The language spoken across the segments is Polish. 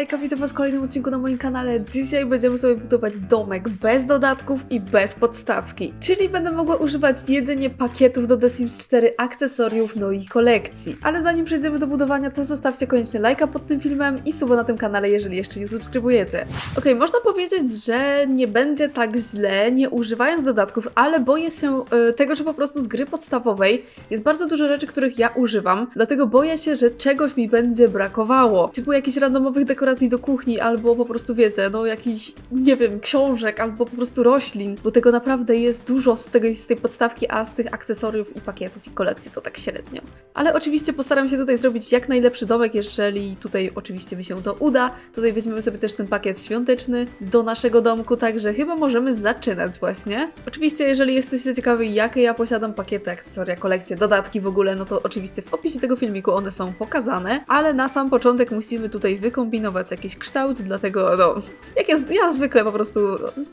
Hejka, witam was w kolejnym odcinku na moim kanale. Dzisiaj będziemy sobie budować domek bez dodatków i bez podstawki. Czyli będę mogła używać jedynie pakietów do The Sims 4, akcesoriów, no i kolekcji. Ale zanim przejdziemy do budowania, to zostawcie koniecznie lajka pod tym filmem i suba na tym kanale, jeżeli jeszcze nie subskrybujecie. Okej, można powiedzieć, że nie będzie tak źle, nie używając dodatków, ale boję się e, tego, że po prostu z gry podstawowej jest bardzo dużo rzeczy, których ja używam, dlatego boję się, że czegoś mi będzie brakowało. Typu jakichś randomowych dekoracji do kuchni, albo po prostu wiecie, no jakiś, nie wiem, książek, albo po prostu roślin, bo tego naprawdę jest dużo z, tego, z tej podstawki, a z tych akcesoriów i pakietów i kolekcji to tak średnio. Ale oczywiście postaram się tutaj zrobić jak najlepszy domek, jeżeli tutaj oczywiście mi się to uda. Tutaj weźmiemy sobie też ten pakiet świąteczny do naszego domku, także chyba możemy zaczynać właśnie. Oczywiście, jeżeli jesteście ciekawi, jakie ja posiadam pakiety, akcesoria, kolekcje, dodatki w ogóle, no to oczywiście w opisie tego filmiku one są pokazane, ale na sam początek musimy tutaj wykombinować jakiś kształt, dlatego no, jak ja, ja zwykle po prostu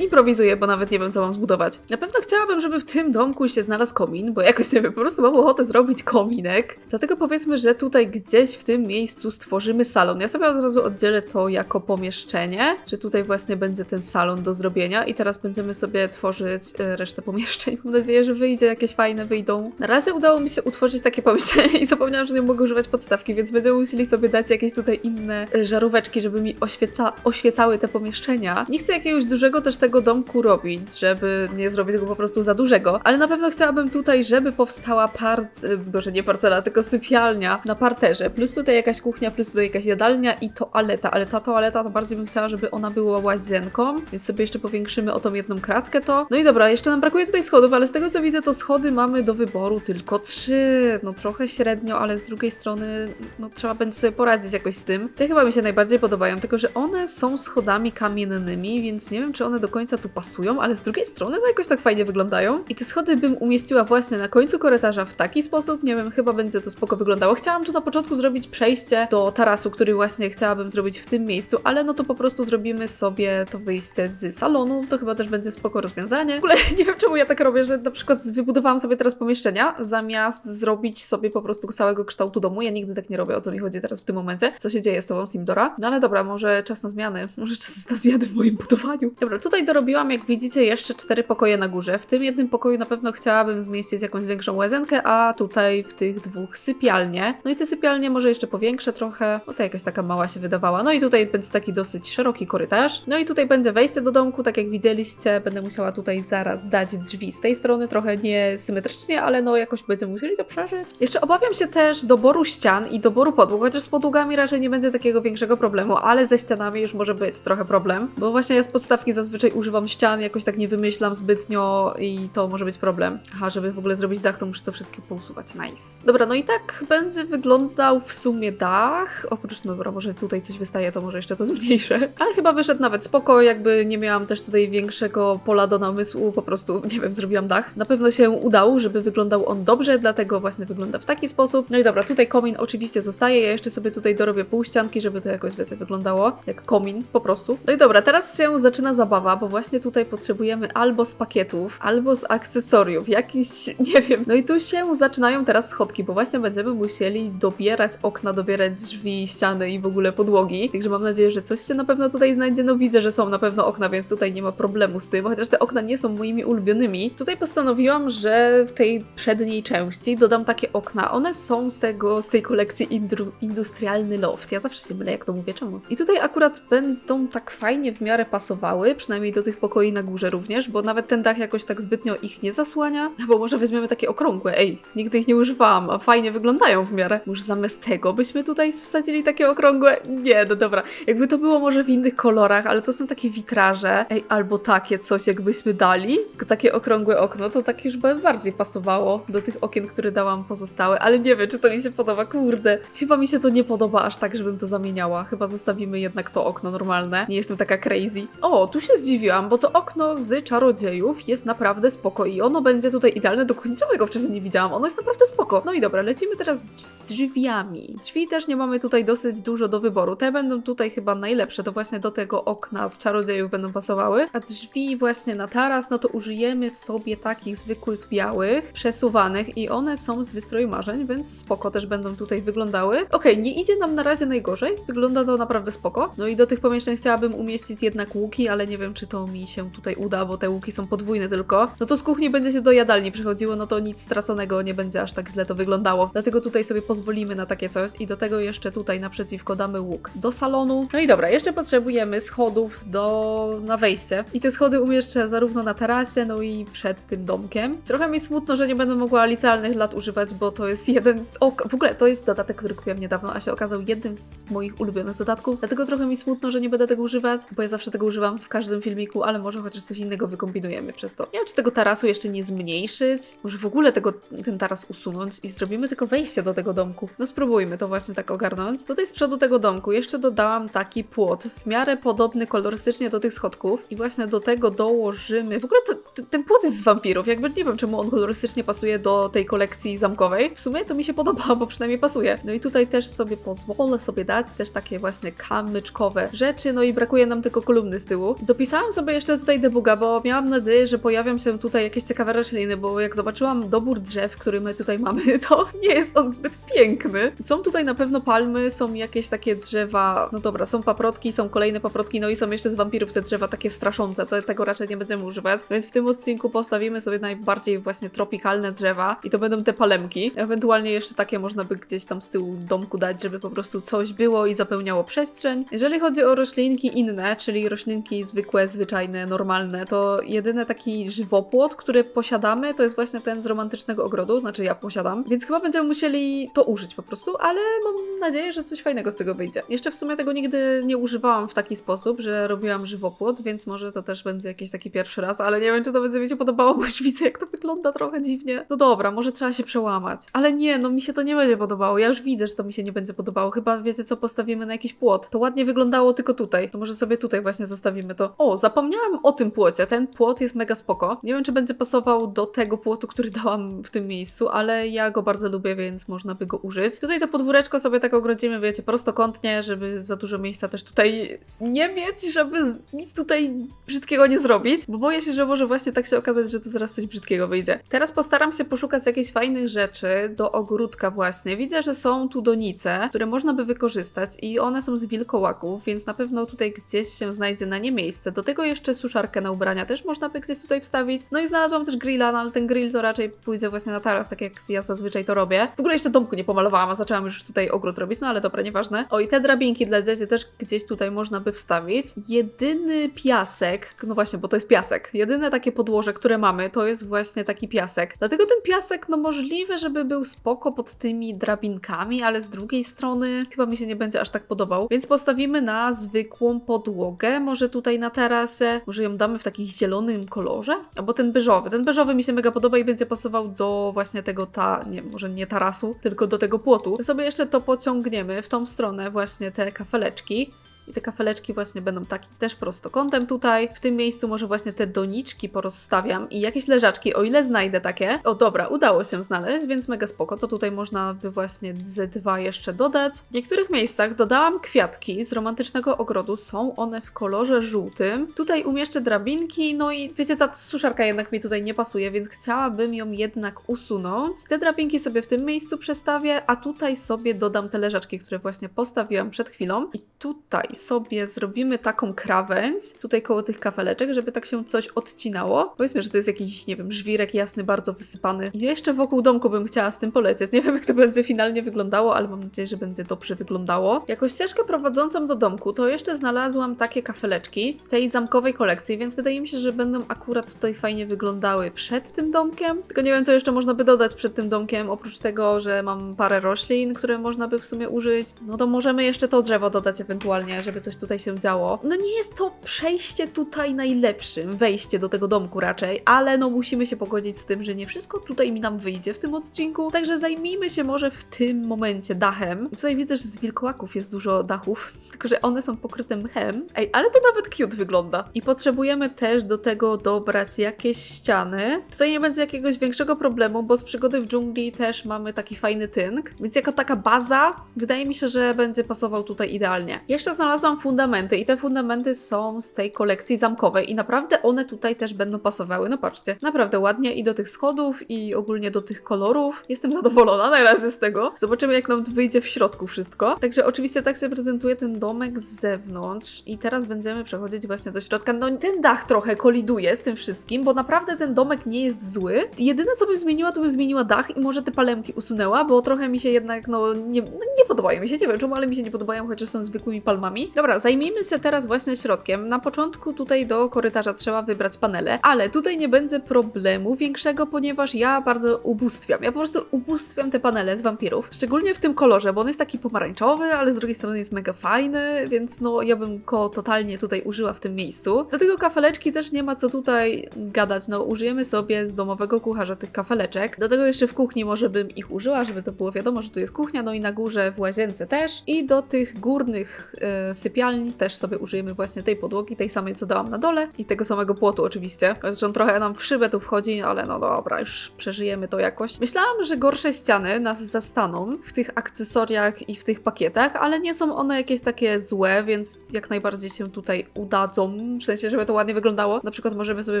improwizuję, bo nawet nie wiem, co mam zbudować. Na pewno chciałabym, żeby w tym domku się znalazł komin, bo jakoś nie wiem, po prostu mam ochotę zrobić kominek. Dlatego powiedzmy, że tutaj gdzieś w tym miejscu stworzymy salon. Ja sobie od razu oddzielę to jako pomieszczenie, że tutaj właśnie będzie ten salon do zrobienia i teraz będziemy sobie tworzyć e, resztę pomieszczeń. Mam nadzieję, że wyjdzie, jakieś fajne wyjdą. Na razie udało mi się utworzyć takie pomieszczenie i zapomniałam, że nie mogę używać podstawki, więc będziemy musieli sobie dać jakieś tutaj inne e, żaróweczki, żeby mi oświeca oświecały te pomieszczenia. Nie chcę jakiegoś dużego też tego domku robić, żeby nie zrobić go po prostu za dużego, ale na pewno chciałabym tutaj, żeby powstała part, boże nie parcela, tylko sypialnia na parterze, plus tutaj jakaś kuchnia, plus tutaj jakaś jadalnia i toaleta, ale ta toaleta to bardziej bym chciała, żeby ona była łazienką, więc sobie jeszcze powiększymy o tą jedną kratkę to. No i dobra, jeszcze nam brakuje tutaj schodów, ale z tego co widzę, to schody mamy do wyboru tylko trzy. No trochę średnio, ale z drugiej strony, no trzeba będzie sobie poradzić jakoś z tym. Te chyba mi się najbardziej podobają, tylko że one są schodami kamiennymi, więc nie wiem, czy one do końca tu pasują, ale z drugiej strony no jakoś tak fajnie wyglądają. I te schody bym umieściła właśnie na końcu korytarza w taki sposób, nie wiem, chyba będzie to spoko wyglądało. Chciałam tu na początku zrobić przejście do tarasu, który właśnie chciałabym zrobić w tym miejscu, ale no to po prostu zrobimy sobie to wyjście z salonu, to chyba też będzie spoko rozwiązanie. W ogóle nie wiem, czemu ja tak robię, że na przykład wybudowałam sobie teraz pomieszczenia, zamiast zrobić sobie po prostu całego kształtu domu. Ja nigdy tak nie robię, o co mi chodzi teraz w tym momencie. Co się dzieje z tobą, Simdora? No ale dobra, może czas na zmiany. Może czas na zmiany w moim budowaniu. Dobra, tutaj dorobiłam, jak widzicie, jeszcze cztery pokoje na górze. W tym jednym pokoju na pewno chciałabym zmieścić jakąś większą łazienkę, a tutaj w tych dwóch sypialnie. No i te sypialnie może jeszcze powiększę trochę, bo to jakaś taka mała się wydawała. No i tutaj będzie taki dosyć szeroki korytarz. No i tutaj będzie wejście do domku, tak jak widzieliście, będę musiała tutaj zaraz dać drzwi z tej strony, trochę niesymetrycznie, ale no jakoś będziemy musieli to przeżyć. Jeszcze obawiam się też doboru ścian i doboru podłóg, chociaż z podłogami raczej nie będzie takiego większego problemu, ale ze ścianami już może być trochę problem, bo właśnie ja z podstawki zazwyczaj używam ścian, jakoś tak nie wymyślam zbytnio i to może być problem. Aha, żeby w ogóle zrobić dach, to muszę to wszystkie pousuwać. Nice. Dobra, no i tak będzie wyglądał w sumie dach. Oprócz, no dobra, może tutaj coś wystaje, to może jeszcze to zmniejszę. Ale chyba wyszedł nawet spoko, jakby nie miałam też tutaj większego pola do namysłu, po prostu, nie wiem, zrobiłam dach. Na pewno się udał, żeby wyglądał on dobrze, dlatego właśnie wygląda w taki sposób. No i dobra, tutaj komin oczywiście zostaje, ja jeszcze sobie tutaj dorobię pół ścianki, żeby to jakoś wiecie, wyglądało jak komin, po prostu. No i dobra, teraz się zaczyna zabawa, bo właśnie tutaj potrzebujemy albo z pakietów, albo z akcesoriów, jakiś, nie wiem. No i tu się zaczynają teraz schodki, bo właśnie będziemy musieli dobierać okna, dobierać drzwi, ściany i w ogóle podłogi. Także mam nadzieję, że coś się na pewno tutaj znajdzie. No widzę, że są na pewno okna, więc tutaj nie ma problemu z tym, chociaż te okna nie są moimi ulubionymi. Tutaj postanowiłam, że w tej przedniej części dodam takie okna. One są z tego, z tej kolekcji indru, Industrialny Loft. Ja zawsze się mylę, jak to mówię, czemu? I tutaj akurat będą tak fajnie w miarę pasowały, przynajmniej do tych pokoi na górze również, bo nawet ten dach jakoś tak zbytnio ich nie zasłania. Bo może weźmiemy takie okrągłe. Ej, nigdy ich nie używałam, a fajnie wyglądają w miarę. Może zamiast tego byśmy tutaj wsadzili takie okrągłe? Nie, no dobra. Jakby to było może w innych kolorach, ale to są takie witraże. Ej, albo takie coś jakbyśmy dali. Takie okrągłe okno, to tak już by bardziej pasowało do tych okien, które dałam pozostałe, ale nie wiem, czy to mi się podoba. Kurde, chyba mi się to nie podoba aż tak, żebym to zamieniała. Chyba zostawimy jednak to okno normalne. Nie jestem taka crazy. O, tu się zdziwiłam, bo to okno z czarodziejów jest naprawdę spoko i ono będzie tutaj idealne do końca. Czemu go wcześniej nie widziałam? Ono jest naprawdę spoko. No i dobra, lecimy teraz z drzwiami. Drzwi też nie mamy tutaj dosyć dużo do wyboru. Te będą tutaj chyba najlepsze, to właśnie do tego okna z czarodziejów będą pasowały. A drzwi właśnie na taras, no to użyjemy sobie takich zwykłych białych, przesuwanych i one są z wystroju marzeń, więc spoko też będą tutaj wyglądały. Okej, nie idzie nam na razie najgorzej. Wygląda to naprawdę spoko. No i do tych pomieszczeń chciałabym umieścić jednak łuki, ale nie wiem, czy to mi się tutaj uda, bo te łuki są podwójne tylko. No to z kuchni będzie się do jadalni przychodziło, no to nic straconego nie będzie aż tak źle to wyglądało. Dlatego tutaj sobie pozwolimy na takie coś i do tego jeszcze tutaj naprzeciwko damy łuk do salonu. No i dobra, jeszcze potrzebujemy schodów do na wejście. I te schody umieszczę zarówno na tarasie, no i przed tym domkiem. Trochę mi smutno, że nie będę mogła licealnych lat używać, bo to jest jeden z... O, w ogóle to jest dodatek, który kupiłam niedawno, a się okazał jednym z moich ulubionych dodatków. Dlatego trochę mi smutno, że nie będę tego używać, bo ja zawsze tego używam w każdym filmiku, ale może chociaż coś innego wykombinujemy przez to. Nie wiem, czy tego tarasu jeszcze nie zmniejszyć, może w ogóle tego, ten taras usunąć i zrobimy tylko wejście do tego domku. No spróbujmy to właśnie tak ogarnąć. Tutaj z przodu tego domku jeszcze dodałam taki płot, w miarę podobny kolorystycznie do tych schodków i właśnie do tego dołożymy... W ogóle to, ten płot jest z wampirów, jakby nie wiem, czemu on kolorystycznie pasuje do tej kolekcji zamkowej. W sumie to mi się podoba, bo przynajmniej pasuje. No i tutaj też sobie pozwolę sobie dać też takie właśnie kamyczkowe rzeczy, no i brakuje nam tylko kolumny z tyłu. Dopisałam sobie jeszcze tutaj debuga, bo miałam nadzieję, że pojawią się tutaj jakieś ciekawe rośliny, bo jak zobaczyłam dobór drzew, który my tutaj mamy, to nie jest on zbyt piękny. Są tutaj na pewno palmy, są jakieś takie drzewa, no dobra, są paprotki, są kolejne paprotki, no i są jeszcze z wampirów te drzewa takie straszące, to tego raczej nie będziemy używać, więc w tym odcinku postawimy sobie najbardziej właśnie tropikalne drzewa i to będą te palemki. Ewentualnie jeszcze takie można by gdzieś tam z tyłu domku dać, żeby po prostu coś było i zapełniało przestrzeń. Jeżeli chodzi o roślinki inne, czyli roślinki zwykłe, zwyczajne, normalne, to jedyny taki żywopłot, który posiadamy, to jest właśnie ten z romantycznego ogrodu, znaczy ja posiadam, więc chyba będziemy musieli to użyć po prostu, ale mam nadzieję, że coś fajnego z tego wyjdzie. Jeszcze w sumie tego nigdy nie używałam w taki sposób, że robiłam żywopłot, więc może to też będzie jakiś taki pierwszy raz, ale nie wiem, czy to będzie mi się podobało, bo już widzę, jak to wygląda trochę dziwnie. No dobra, może trzeba się przełamać. Ale nie, no mi się to nie będzie podobało. Ja już widzę, że to mi się nie będzie podobało. Chyba wiecie co, postawimy na jakiś płot. To ładnie wyglądało tylko tutaj. To może sobie tutaj właśnie zostawimy to. O, zapomniałam o tym płocie. Ten płot jest mega spoko. Nie wiem, czy będzie pasował do tego płotu, który dałam w tym miejscu, ale ja go bardzo lubię, więc można by go użyć. Tutaj to podwóreczko sobie tak ogrodzimy, wiecie, prostokątnie, żeby za dużo miejsca też tutaj nie mieć, żeby nic tutaj brzydkiego nie zrobić, bo boję się, że może właśnie tak się okazać, że to zaraz coś brzydkiego wyjdzie. Teraz postaram się poszukać jakichś fajnych rzeczy do ogródka właśnie. Widzę, że są tu donice, które można by wykorzystać i one są z wilkołaków, więc na pewno tutaj gdzieś się znajdzie na nie miejsce. Do tego jeszcze suszarkę na ubrania też można by gdzieś tutaj wstawić. No i znalazłam też grilla, no ale ten grill to raczej pójdzie właśnie na taras, tak jak ja zazwyczaj to robię. W ogóle jeszcze domku nie pomalowałam, a zaczęłam już tutaj ogród robić, no ale dobra, nieważne. O i te drabinki dla dzieci też gdzieś tutaj można by wstawić. Jedyny piasek, no właśnie, bo to jest piasek. Jedyne takie podłoże, które mamy, to jest właśnie taki piasek. Dlatego ten piasek, no możliwe, żeby był spoko pod tymi drabinkami, ale z drugiej strony chyba mi się nie będzie aż tak podobał. Więc postawimy na zwykłą podłogę, może tutaj na tarasie, może ją damy w takim zielonym kolorze, albo ten beżowy. Ten beżowy mi się mega podoba i będzie pasował do właśnie tego ta, nie, może nie tarasu, tylko do tego płotu. To sobie jeszcze to pociągniemy w tą stronę, właśnie te kafeleczki. I te kafeleczki właśnie będą taki też prostokątem tutaj. W tym miejscu może właśnie te doniczki porozstawiam i jakieś leżaczki, o ile znajdę takie. O dobra, udało się znaleźć, więc mega spoko. To tutaj można by właśnie ze dwa jeszcze dodać. W niektórych miejscach dodałam kwiatki z romantycznego ogrodu. Są one w kolorze żółtym. Tutaj umieszczę drabinki, no i wiecie, ta suszarka jednak mi tutaj nie pasuje, więc chciałabym ją jednak usunąć. Te drabinki sobie w tym miejscu przestawię, a tutaj sobie dodam te leżaczki, które właśnie postawiłam przed chwilą. I tutaj sobie zrobimy taką krawędź, tutaj koło tych kafeleczek, żeby tak się coś odcinało. Powiedzmy, że to jest jakiś, nie wiem, żwirek jasny, bardzo wysypany. I jeszcze wokół domku bym chciała z tym polecieć. Nie wiem, jak to będzie finalnie wyglądało, ale mam nadzieję, że będzie dobrze wyglądało. Jako ścieżkę prowadzącą do domku, to jeszcze znalazłam takie kafeleczki z tej zamkowej kolekcji, więc wydaje mi się, że będą akurat tutaj fajnie wyglądały przed tym domkiem. Tylko nie wiem, co jeszcze można by dodać przed tym domkiem, oprócz tego, że mam parę roślin, które można by w sumie użyć. No to możemy jeszcze to drzewo dodać ewentualnie, żeby coś tutaj się działo. No nie jest to przejście tutaj najlepszym, wejście do tego domku raczej, ale no musimy się pogodzić z tym, że nie wszystko tutaj mi nam wyjdzie w tym odcinku, także zajmijmy się może w tym momencie dachem. Tutaj widzę, że z wilkołaków jest dużo dachów, tylko że one są pokryte mchem. Ej, ale to nawet cute wygląda. I potrzebujemy też do tego dobrać jakieś ściany. Tutaj nie będzie jakiegoś większego problemu, bo z przygody w dżungli też mamy taki fajny tynk, więc jako taka baza wydaje mi się, że będzie pasował tutaj idealnie. Jeszcze znalazłam znalazłam fundamenty i te fundamenty są z tej kolekcji zamkowej i naprawdę one tutaj też będą pasowały. No patrzcie, naprawdę ładnie i do tych schodów i ogólnie do tych kolorów. Jestem zadowolona na razie z tego. Zobaczymy jak nam wyjdzie w środku wszystko. Także oczywiście tak się prezentuje ten domek z zewnątrz i teraz będziemy przechodzić właśnie do środka. No ten dach trochę koliduje z tym wszystkim, bo naprawdę ten domek nie jest zły. Jedyne co bym zmieniła, to bym zmieniła dach i może te palemki usunęła, bo trochę mi się jednak no nie, no, nie podobają mi się, nie wiem czemu, ale mi się nie podobają, chociaż są zwykłymi palmami. Dobra, zajmijmy się teraz właśnie środkiem. Na początku tutaj do korytarza trzeba wybrać panele, ale tutaj nie będzie problemu większego, ponieważ ja bardzo ubóstwiam. Ja po prostu ubóstwiam te panele z wampirów, szczególnie w tym kolorze, bo on jest taki pomarańczowy, ale z drugiej strony jest mega fajny, więc no ja bym go totalnie tutaj użyła w tym miejscu. Do tego kafeleczki też nie ma co tutaj gadać, no użyjemy sobie z domowego kucharza tych kafeleczek. Do tego jeszcze w kuchni może bym ich użyła, żeby to było wiadomo, że tu jest kuchnia, no i na górze w łazience też. I do tych górnych e, sypialni też sobie użyjemy właśnie tej podłogi, tej samej co dałam na dole i tego samego płotu oczywiście. Zresztą trochę nam w szybę tu wchodzi, ale no dobra, już przeżyjemy to jakoś. Myślałam, że gorsze ściany nas zastaną w tych akcesoriach i w tych pakietach, ale nie są one jakieś takie złe, więc jak najbardziej się tutaj udadzą, w sensie, żeby to ładnie wyglądało. Na przykład możemy sobie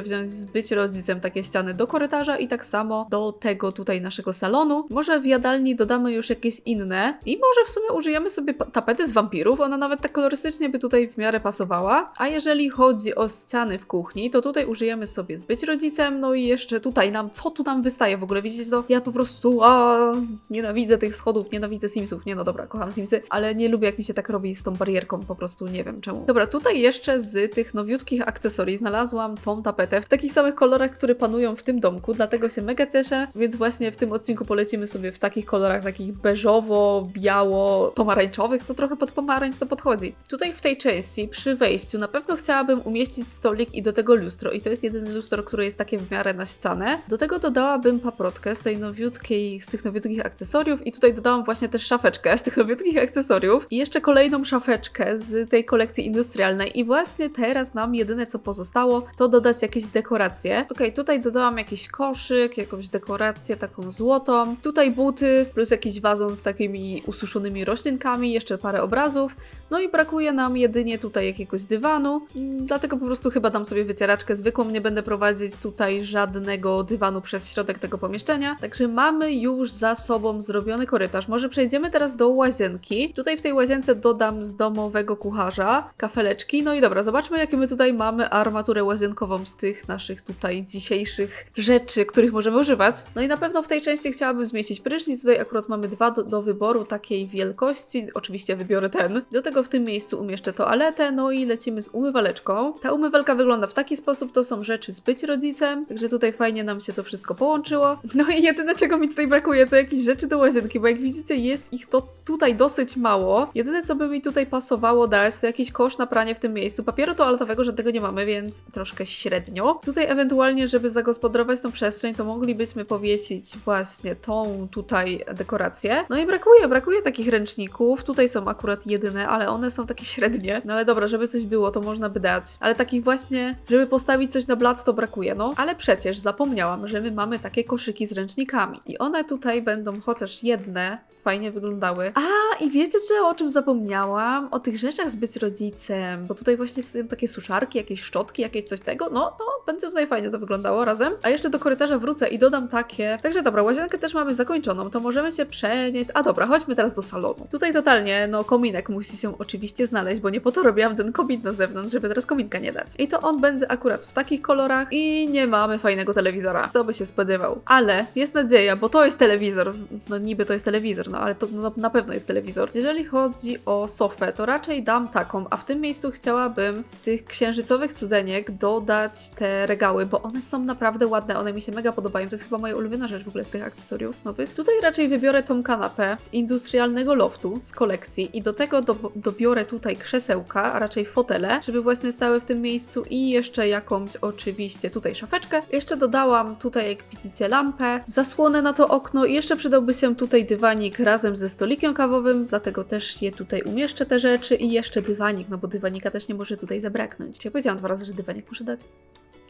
wziąć z być rodzicem takie ściany do korytarza i tak samo do tego tutaj naszego salonu. Może w jadalni dodamy już jakieś inne i może w sumie użyjemy sobie tapety z wampirów, ona nawet tak kolorystycznie by tutaj w miarę pasowała. A jeżeli chodzi o ściany w kuchni, to tutaj użyjemy sobie z być rodzicem, no i jeszcze tutaj nam, co tu nam wystaje w ogóle, widzicie to? Ja po prostu, a, nienawidzę tych schodów, nienawidzę Simsów, nie no dobra, kocham Simsy, ale nie lubię jak mi się tak robi z tą barierką, po prostu nie wiem czemu. Dobra, tutaj jeszcze z tych nowiutkich akcesorii znalazłam tą tapetę w takich samych kolorach, które panują w tym domku, dlatego się mega cieszę, więc właśnie w tym odcinku polecimy sobie w takich kolorach, takich beżowo, biało, pomarańczowych, to trochę pod pomarańcz to podchodzi. Tutaj w tej części, przy wejściu, na pewno chciałabym umieścić stolik i do tego lustro. I to jest jedyny lustro, które jest takie w miarę na ścianę. Do tego dodałabym paprotkę z tej nowiutkiej, z tych nowiutkich akcesoriów. I tutaj dodałam właśnie też szafeczkę z tych nowiutkich akcesoriów. I jeszcze kolejną szafeczkę z tej kolekcji industrialnej. I właśnie teraz nam jedyne co pozostało to dodać jakieś dekoracje. Ok, tutaj dodałam jakiś koszyk, jakąś dekorację taką złotą, tutaj buty plus jakiś wazon z takimi ususzonymi roślinkami, jeszcze parę obrazów, no i brakuje nam jedynie tutaj jakiegoś dywanu, dlatego po prostu chyba dam sobie wycieraczkę zwykłą, nie będę prowadzić tutaj żadnego dywanu przez środek tego pomieszczenia. Także mamy już za sobą zrobiony korytarz. Może przejdziemy teraz do łazienki. Tutaj w tej łazience dodam z domowego kucharza kafeleczki. No i dobra, zobaczmy jakie my tutaj mamy armaturę łazienkową z tych naszych tutaj dzisiejszych rzeczy, których możemy używać. No i na pewno w tej części chciałabym zmieścić prysznic. Tutaj akurat mamy dwa do, do wyboru takiej wielkości. Oczywiście wybiorę ten. Do tego w tym miejscu umieszczę toaletę, no i lecimy z umywaleczką. Ta umywalka wygląda w taki sposób, to są rzeczy z być rodzicem, także tutaj fajnie nam się to wszystko połączyło. No i jedyne czego mi tutaj brakuje to jakieś rzeczy do łazienki, bo jak widzicie jest ich to tutaj dosyć mało. Jedyne co by mi tutaj pasowało dać to jakiś kosz na pranie w tym miejscu. Papieru toaletowego żadnego nie mamy, więc troszkę średnio. Tutaj ewentualnie, żeby zagospodarować tą przestrzeń, to moglibyśmy powiesić właśnie tą tutaj dekorację. No i brakuje, brakuje takich ręczników. Tutaj są akurat jedyne, ale one są takie średnie. No ale dobra, żeby coś było, to można by dać. Ale takich właśnie, żeby postawić coś na blat, to brakuje. No, ale przecież zapomniałam, że my mamy takie koszyki z ręcznikami. I one tutaj będą chociaż jedne fajnie wyglądały. A, i wiecie co, o czym zapomniałam? O tych rzeczach z być rodzicem, bo tutaj właśnie są takie suszarki, jakieś szczotki, jakieś coś tego. No, no, będzie tutaj fajnie to wyglądało razem. A jeszcze do korytarza wrócę i dodam takie. Także dobra, łazienkę też mamy zakończoną, to możemy się przenieść. A dobra, chodźmy teraz do salonu. Tutaj totalnie, no, kominek musi się oczywiście znaleźć, bo nie po to robiłam ten komin na zewnątrz, żeby teraz kominka nie dać. I to on będzie akurat w takich kolorach i nie mamy fajnego telewizora. Kto by się spodziewał? Ale jest nadzieja, bo to jest telewizor. No niby to jest telewizor, no ale to na pewno jest telewizor. Jeżeli chodzi o sofę, to raczej dam taką, a w tym miejscu chciałabym z tych księżycowych cudeniek dodać te regały, bo one są naprawdę ładne, one mi się mega podobają. To jest chyba moja ulubiona rzecz w ogóle z tych akcesoriów nowych. Tutaj raczej wybiorę tą kanapę z industrialnego loftu, z kolekcji i do tego do, dobiorę tutaj krzesełka, a raczej fotele, żeby właśnie stały w tym miejscu i jeszcze jakąś oczywiście tutaj szafeczkę. Jeszcze dodałam tutaj, jak widzicie, lampę, zasłonę na to okno i jeszcze przydałby się tutaj dywanik razem ze stolikiem kawowym, dlatego też je tutaj umieszczę te rzeczy i jeszcze dywanik, no bo dywanika też nie może tutaj zabraknąć. Ja powiedziałam dwa razy, że dywanik muszę dać.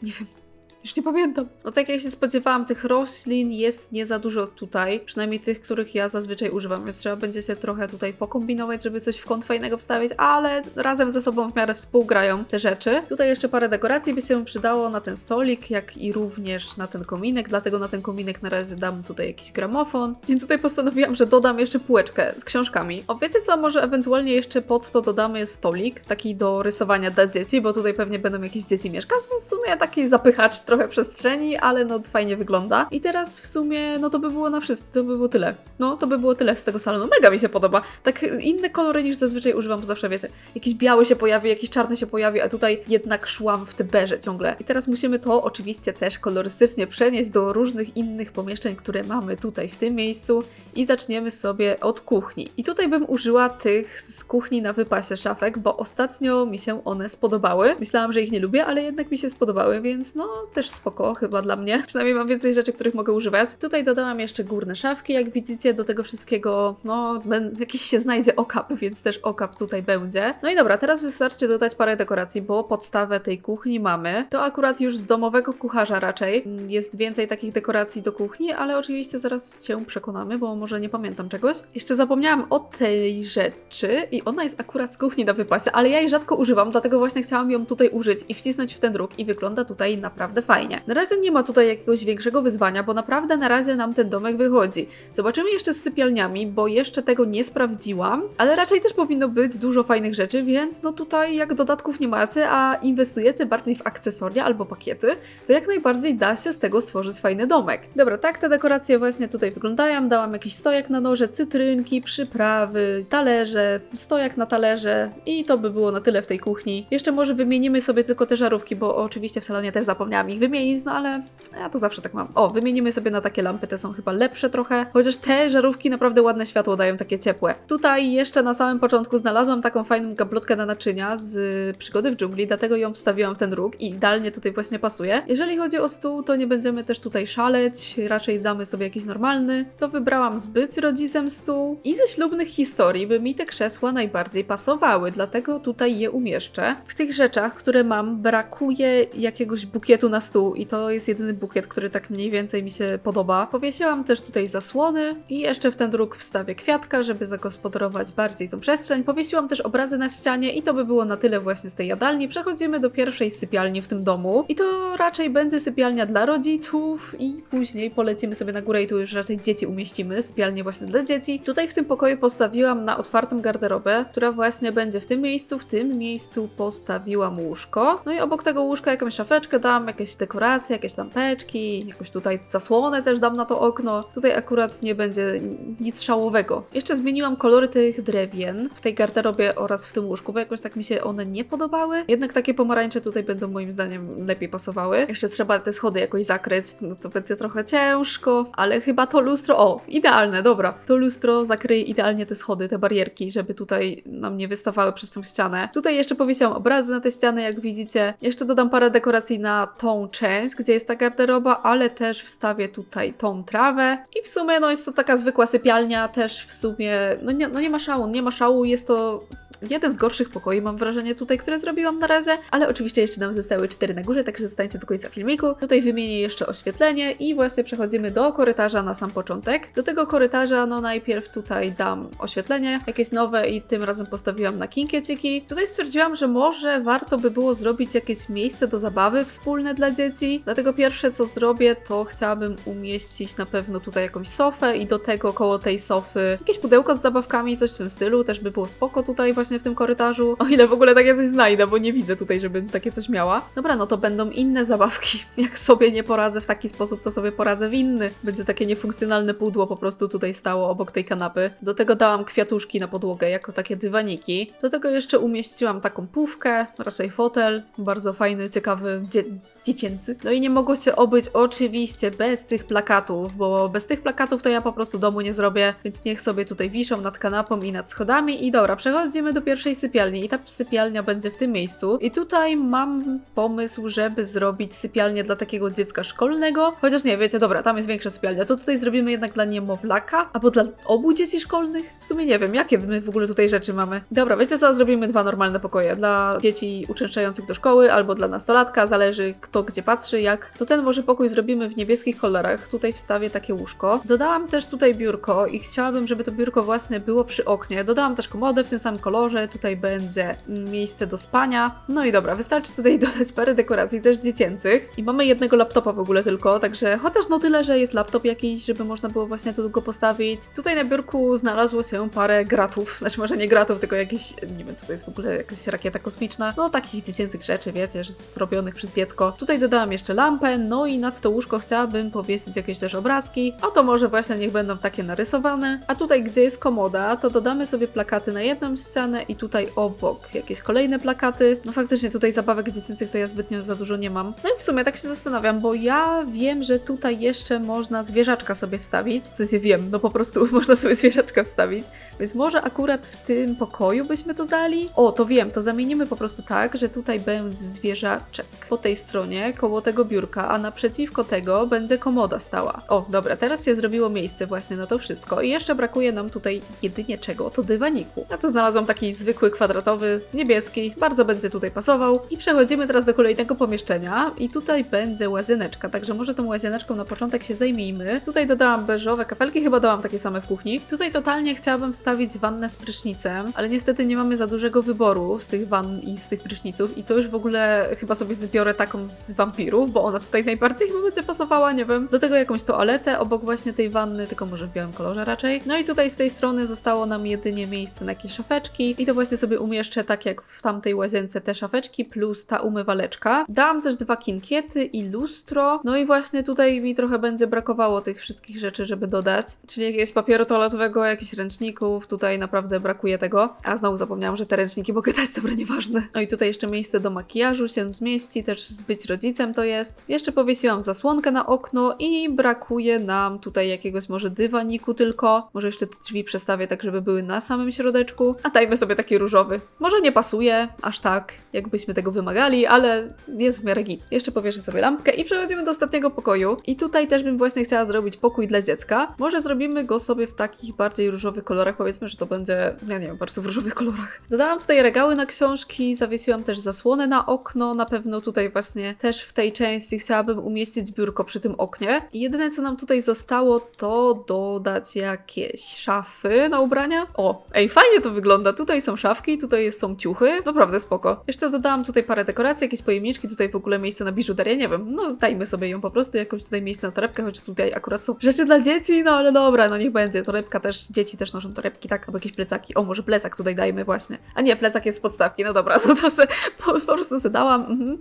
Nie wiem. Już nie pamiętam. No tak jak się spodziewałam, tych roślin jest nie za dużo tutaj, przynajmniej tych, których ja zazwyczaj używam, więc trzeba będzie się trochę tutaj pokombinować, żeby coś w kąt fajnego wstawić, ale razem ze sobą w miarę współgrają te rzeczy. Tutaj jeszcze parę dekoracji by się przydało na ten stolik, jak i również na ten kominek, dlatego na ten kominek na razie dam tutaj jakiś gramofon. I tutaj postanowiłam, że dodam jeszcze półeczkę z książkami. O wiecie co, może ewentualnie jeszcze pod to dodamy stolik, taki do rysowania dla dzieci, bo tutaj pewnie będą jakieś dzieci mieszkać, więc w sumie taki zapychacz trochę przestrzeni, ale no fajnie wygląda. I teraz w sumie, no to by było na wszystko, to by było tyle. No, to by było tyle z tego salonu. Mega mi się podoba. Tak inne kolory niż zazwyczaj używam, bo zawsze wiecie, jakiś biały się pojawi, jakiś czarny się pojawi, a tutaj jednak szłam w te beże ciągle. I teraz musimy to oczywiście też kolorystycznie przenieść do różnych innych pomieszczeń, które mamy tutaj w tym miejscu i zaczniemy sobie od kuchni. I tutaj bym użyła tych z kuchni na wypasie szafek, bo ostatnio mi się one spodobały. Myślałam, że ich nie lubię, ale jednak mi się spodobały, więc no też spoko chyba dla mnie. Przynajmniej mam więcej rzeczy, których mogę używać. Tutaj dodałam jeszcze górne szafki, jak widzicie, do tego wszystkiego, no jakiś się znajdzie okap, więc też okap tutaj będzie. No i dobra, teraz wystarczy dodać parę dekoracji, bo podstawę tej kuchni mamy. To akurat już z domowego kucharza raczej. Jest więcej takich dekoracji do kuchni, ale oczywiście zaraz się przekonamy, bo może nie pamiętam czegoś. Jeszcze zapomniałam o tej rzeczy i ona jest akurat z kuchni na wypasie, ale ja jej rzadko używam, dlatego właśnie chciałam ją tutaj użyć i wcisnąć w ten druk i wygląda tutaj naprawdę fajnie. Na razie nie ma tutaj jakiegoś większego wyzwania, bo naprawdę na razie nam ten domek wychodzi. Zobaczymy jeszcze z sypialniami, bo jeszcze tego nie sprawdziłam, ale raczej też powinno być dużo fajnych rzeczy, więc no tutaj jak dodatków nie macie, a inwestujecie bardziej w akcesoria albo pakiety, to jak najbardziej da się z tego stworzyć fajny domek. Dobra, tak te dekoracje właśnie tutaj wyglądają. Dałam jakiś stojak na noże, cytrynki, przyprawy, talerze, stojak na talerze i to by było na tyle w tej kuchni. Jeszcze może wymienimy sobie tylko te żarówki, bo oczywiście w salonie też zapomniałam ich wymienić, no ale ja to zawsze tak mam. O, wymienimy sobie na takie lampy, te są chyba lepsze trochę, chociaż te żarówki naprawdę ładne światło dają, takie ciepłe. Tutaj jeszcze na samym początku znalazłam taką fajną gablotkę na naczynia z y, przygody w dżungli, dlatego ją wstawiłam w ten róg i idealnie tutaj właśnie pasuje. Jeżeli chodzi o stół, to nie będziemy też tutaj szaleć, raczej damy sobie jakiś normalny. To wybrałam zbyt rodzicem stół i ze ślubnych historii by mi te krzesła najbardziej pasowały, dlatego tutaj je umieszczę. W tych rzeczach, które mam, brakuje jakiegoś bukietu na stół i to jest jedyny bukiet, który tak mniej więcej mi się podoba. Powiesiłam też tutaj zasłony i jeszcze w ten druk wstawię kwiatka, żeby zagospodarować bardziej tą przestrzeń. Powiesiłam też obrazy na ścianie i to by było na tyle właśnie z tej jadalni. Przechodzimy do pierwszej sypialni w tym domu i to raczej będzie sypialnia dla rodziców i później polecimy sobie na górę i tu już raczej dzieci umieścimy, sypialnię właśnie dla dzieci. Tutaj w tym pokoju postawiłam na otwartą garderobę, która właśnie będzie w tym miejscu. W tym miejscu postawiłam łóżko. No i obok tego łóżka jakąś szafeczkę dam, jakieś dekoracje, jakieś lampeczki, jakąś tutaj zasłonę też dam na to okno. Tutaj akurat nie będzie nic szałowego. Jeszcze zmieniłam kolory tych drewien w tej garderobie oraz w tym łóżku, bo jakoś tak mi się one nie podobały. Jednak takie pomarańcze tutaj będą moim zdaniem lepiej pasowały. Jeszcze trzeba te schody jakoś zakryć, no to będzie trochę ciężko, ale chyba to lustro, o, idealne, dobra. To lustro zakryje idealnie te schody, te barierki, żeby tutaj nam nie wystawały przez tą ścianę. Tutaj jeszcze powiesiłam obrazy na te ściany, jak widzicie. Jeszcze dodam parę dekoracji na tą część, gdzie jest ta garderoba, ale też wstawię tutaj tą trawę. I w sumie, no jest to taka zwykła sypialnia, też w sumie, no nie, no nie ma szału, nie ma szału, jest to jeden z gorszych pokoi, mam wrażenie tutaj, które zrobiłam na razie, ale oczywiście jeszcze nam zostały cztery na górze, także zostańcie do końca filmiku. Tutaj wymienię jeszcze oświetlenie i właśnie przechodzimy do korytarza na sam początek. Do tego korytarza, no najpierw tutaj dam oświetlenie, jakieś nowe i tym razem postawiłam na kinkieciki. Tutaj stwierdziłam, że może warto by było zrobić jakieś miejsce do zabawy wspólne dla dzieci, dlatego pierwsze co zrobię, to chciałabym umieścić na pewno tutaj jakąś sofę i do tego koło tej sofy jakieś pudełko z zabawkami, coś w tym stylu, też by było spoko tutaj właśnie w tym korytarzu. O ile w ogóle takie coś znajdę, bo nie widzę tutaj, żebym takie coś miała. Dobra, no to będą inne zabawki. Jak sobie nie poradzę w taki sposób, to sobie poradzę w inny. Będzie takie niefunkcjonalne pudło po prostu tutaj stało obok tej kanapy. Do tego dałam kwiatuszki na podłogę jako takie dywaniki. Do tego jeszcze umieściłam taką pówkę, raczej fotel, bardzo fajny, ciekawy, dziecięcy. No i nie mogło się obyć oczywiście bez tych plakatów, bo bez tych plakatów to ja po prostu domu nie zrobię, więc niech sobie tutaj wiszą nad kanapą i nad schodami. I dobra, przechodzimy do pierwszej sypialni i ta sypialnia będzie w tym miejscu. I tutaj mam pomysł, żeby zrobić sypialnię dla takiego dziecka szkolnego. Chociaż nie, wiecie, dobra, tam jest większa sypialnia. To tutaj zrobimy jednak dla niemowlaka, albo dla obu dzieci szkolnych. W sumie nie wiem, jakie my w ogóle tutaj rzeczy mamy. Dobra, wiecie co, zrobimy dwa normalne pokoje. Dla dzieci uczęszczających do szkoły, albo dla nastolatka, zależy kto gdzie patrzy, jak. To ten może pokój zrobimy w niebieskich kolorach. Tutaj wstawię takie łóżko. Dodałam też tutaj biurko i chciałabym, żeby to biurko własne było przy oknie. Dodałam też komodę w tym samym kolorze. Tutaj będzie miejsce do spania. No i dobra, wystarczy tutaj dodać parę dekoracji też dziecięcych. I mamy jednego laptopa w ogóle tylko, także chociaż no tyle, że jest laptop jakiś, żeby można było właśnie tu go postawić. Tutaj na biurku znalazło się parę gratów, znaczy może nie gratów, tylko jakieś, nie wiem co to jest w ogóle, jakaś rakieta kosmiczna. No takich dziecięcych rzeczy, wiecie, zrobionych przez dziecko. Tutaj dodałam jeszcze lampę, no i nad to łóżko chciałabym powiesić jakieś też obrazki. A to może właśnie niech będą takie narysowane. A tutaj, gdzie jest komoda, to dodamy sobie plakaty na jedną ścianę i tutaj obok jakieś kolejne plakaty. No faktycznie tutaj zabawek dziecięcych to ja zbytnio za dużo nie mam. No i w sumie tak się zastanawiam, bo ja wiem, że tutaj jeszcze można zwierzaczka sobie wstawić. W sensie wiem, no po prostu można sobie zwierzaczka wstawić. Więc może akurat w tym pokoju byśmy to dali? O, to wiem, to zamienimy po prostu tak, że tutaj będzie zwierzaczek po tej stronie, koło tego biurka, a naprzeciwko tego będzie komoda stała. O, dobra, teraz się zrobiło miejsce właśnie na to wszystko i jeszcze brakuje nam tutaj jedynie czego? To dywaniku. Ja to znalazłam taki zwykły, kwadratowy, niebieski, bardzo będzie tutaj pasował. I przechodzimy teraz do kolejnego pomieszczenia i tutaj będzie łazieneczka, także może tą łazieneczką na początek się zajmijmy. Tutaj dodałam beżowe kafelki, chyba dałam takie same w kuchni. Tutaj totalnie chciałabym wstawić wannę z prysznicem, ale niestety nie mamy za dużego wyboru z tych wann i z tych pryszniców i to już w ogóle chyba sobie wybiorę taką z wampirów, bo ona tutaj najbardziej chyba będzie pasowała, nie wiem. Do tego jakąś toaletę obok właśnie tej wanny, tylko może w białym kolorze raczej. No i tutaj z tej strony zostało nam jedynie miejsce na jakieś szafeczki i to właśnie sobie umieszczę tak jak w tamtej łazience te szafeczki plus ta umywaleczka. Dałam też dwa kinkiety i lustro, no i właśnie tutaj mi trochę będzie brakowało tych wszystkich rzeczy, żeby dodać, czyli jakiegoś papieru toaletowego, jakichś ręczników, tutaj naprawdę brakuje tego. A znowu zapomniałam, że te ręczniki mogę dać, dobra, nieważne. No i tutaj jeszcze miejsce do makijażu się zmieści, też z być rodzicem to jest. Jeszcze powiesiłam zasłonkę na okno i brakuje nam tutaj jakiegoś może dywaniku tylko. Może jeszcze te drzwi przestawię tak, żeby były na samym środeczku. A dajmy sobie taki różowy. Może nie pasuje aż tak, jakbyśmy tego wymagali, ale jest w miarę git. Jeszcze powieszę sobie lampkę i przechodzimy do ostatniego pokoju. I tutaj też bym właśnie chciała zrobić pokój dla dziecka. Może zrobimy go sobie w takich bardziej różowych kolorach. Powiedzmy, że to będzie, ja nie wiem, bardzo w różowych kolorach. Dodałam tutaj regały na książki, zawiesiłam też zasłonę na okno. Na pewno tutaj właśnie też w tej części chciałabym umieścić biurko przy tym oknie. I jedyne, co nam tutaj zostało, to dodać jakieś szafy na ubrania. O, ej, fajnie to wygląda. Tutaj są szafki, tutaj są ciuchy. Naprawdę spoko. Jeszcze dodałam tutaj parę dekoracji, jakieś pojemniczki, tutaj w ogóle miejsce na biżuterię, nie wiem. No, dajmy sobie ją po prostu, jakąś tutaj miejsce na torebkę, choć tutaj akurat są rzeczy dla dzieci, no ale dobra, no niech będzie. Torebka też, dzieci też noszą torebki, tak, albo jakieś plecaki. O, może plecak tutaj dajmy właśnie. A nie, plecak jest z podstawki, no dobra, no to se, po, po prostu se dałam. Mhm.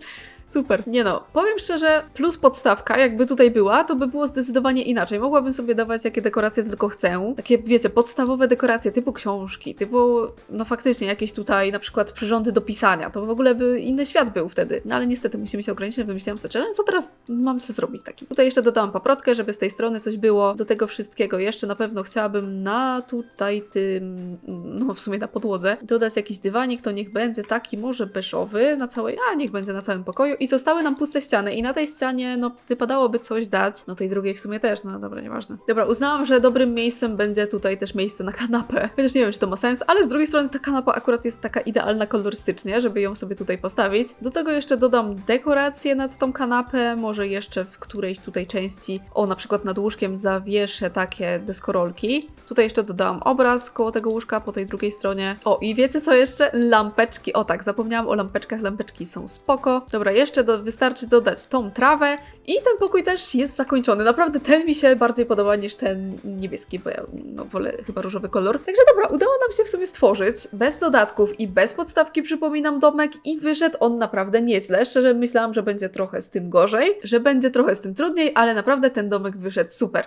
Super. Nie no, powiem szczerze, plus podstawka, jakby tutaj była, to by było zdecydowanie inaczej. Mogłabym sobie dawać jakie dekoracje tylko chcę. Takie, wiecie, podstawowe dekoracje typu książki, typu, no faktycznie jakieś tutaj na przykład przyrządy do pisania. To w ogóle by inny świat był wtedy. No ale niestety musimy się ograniczyć, wymyśliłam sobie co teraz mam sobie zrobić taki. Tutaj jeszcze dodałam paprotkę, żeby z tej strony coś było. Do tego wszystkiego jeszcze na pewno chciałabym na tutaj tym, no w sumie na podłodze, dodać jakiś dywanik, to niech będzie taki może beżowy na całej, a niech będzie na całym pokoju i zostały nam puste ściany i na tej ścianie, no, wypadałoby coś dać. No tej drugiej w sumie też, no dobra, nieważne. Dobra, uznałam, że dobrym miejscem będzie tutaj też miejsce na kanapę. Chociaż nie wiem, czy to ma sens, ale z drugiej strony ta kanapa akurat jest taka idealna kolorystycznie, żeby ją sobie tutaj postawić. Do tego jeszcze dodam dekorację nad tą kanapę, może jeszcze w którejś tutaj części, o, na przykład nad łóżkiem zawieszę takie deskorolki. Tutaj jeszcze dodałam obraz koło tego łóżka po tej drugiej stronie. O, i wiecie co jeszcze? Lampeczki. O tak, zapomniałam o lampeczkach. Lampeczki są spoko. Dobra, jeszcze do, wystarczy dodać tą trawę i ten pokój też jest zakończony. Naprawdę ten mi się bardziej podoba niż ten niebieski, bo ja no, wolę chyba różowy kolor. Także dobra, udało nam się w sumie stworzyć bez dodatków i bez podstawki, przypominam, domek i wyszedł on naprawdę nieźle. Szczerze myślałam, że będzie trochę z tym gorzej, że będzie trochę z tym trudniej, ale naprawdę ten domek wyszedł super.